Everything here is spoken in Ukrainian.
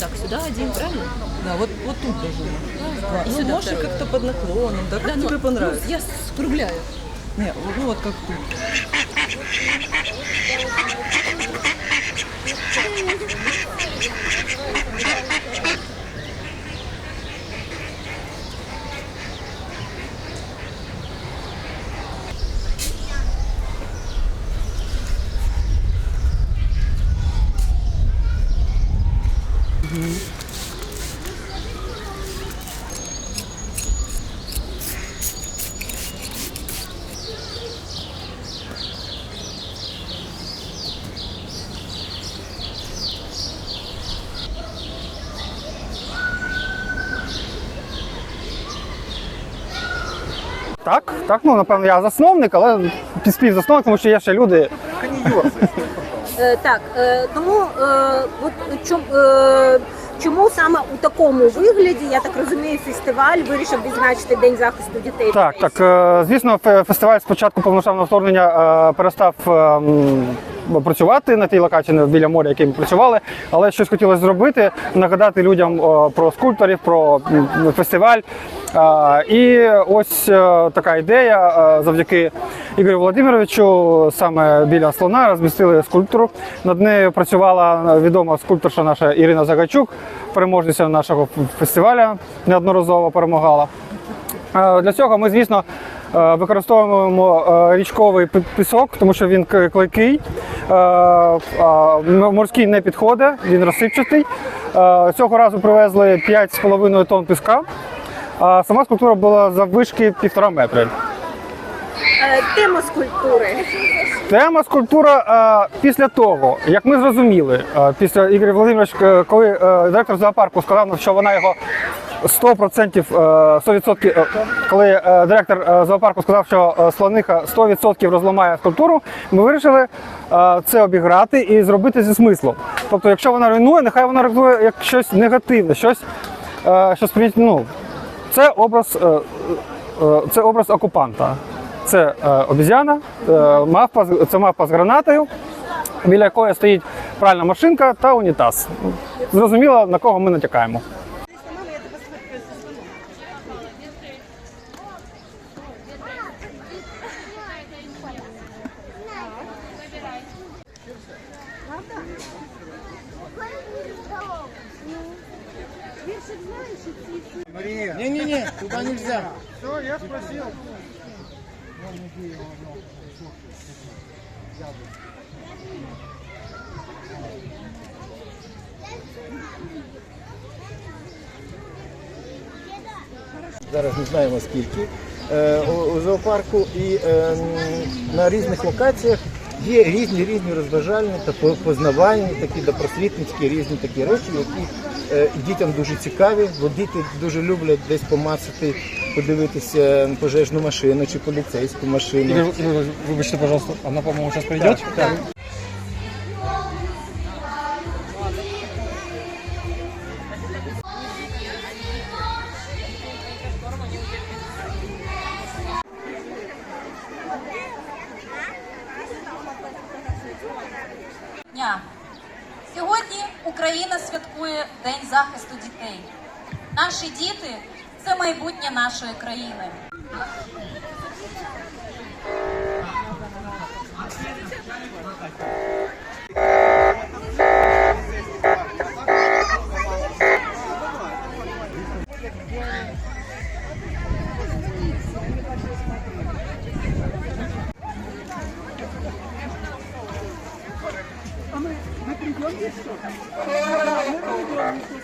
так, сюда один, правильно? Да, вот, вот тут даже. Да. И ну, сюда можешь как-то под наклоном, да, как Да, ну, тебе понравится. ну, я скругляю. Не, ну вот как тут. Так, так, ну напевно, я засновник, але співзасновник, тому що є ще люди. Е, Так, е, тому е, от чом- е, чому саме у такому вигляді, я так розумію, фестиваль вирішив відзначити День захисту дітей? Так, так. е, Звісно, фе- фестиваль спочатку повноштабного вторгнення е, перестав е, м, працювати на тій локації не біля моря, яким працювали, але щось хотілося зробити, нагадати людям е, про скульпторів, про фестиваль. Е, І ось е, така ідея е, завдяки Ігорю Володимировичу, саме біля слона розмістили скульптуру. Над нею працювала відома скульпторша наша Ірина Загачук, переможниця нашого фестивалю, неодноразово перемагала. Е, Для цього ми, звісно, е, використовуємо е, річковий пісок, тому що він клейкий, е, морський не підходить, він розсипчатий. Е, Цього разу привезли 5,5 тонн піска, а сама скульптура була заввишки півтора метри. Е, Тема скульптури. Тема скульптура е, після того, як ми зрозуміли, е, після Ігор Володимирович, е, коли е, директор зоопарку сказав, що вона його 100%, е, 100% е, коли е, директор зоопарку сказав, що слониха 100% розламає скульптуру, ми вирішили це обіграти і зробити зі смислом. Тобто, якщо вона руйнує, нехай вона руйнує як щось негативне, щось, що ну, це образ, це образ окупанта. Це обіз'яна, мавпа, це мавпа з гранатою, біля якої стоїть пральна машинка та унітаз. Зрозуміло, на кого ми натякаємо. Не-не-не, туда нельзя. Зараз не знаємо скільки. Е, у, у зоопарку і е, м, на різних локаціях є різні різні розважальні та по- познавальні, такі допросвітницькі, різні такі речі, які е, дітям дуже цікаві, бо діти дуже люблять десь помацати, подивитися пожежну машину чи поліцейську машину. Вибачте, пожалуйста, вона, по-моєму, зараз прийде. Так. дня. Сьогодні Україна святкує День захисту дітей. Наші діти це майбутнє нашої країни. Thank you. Thank you.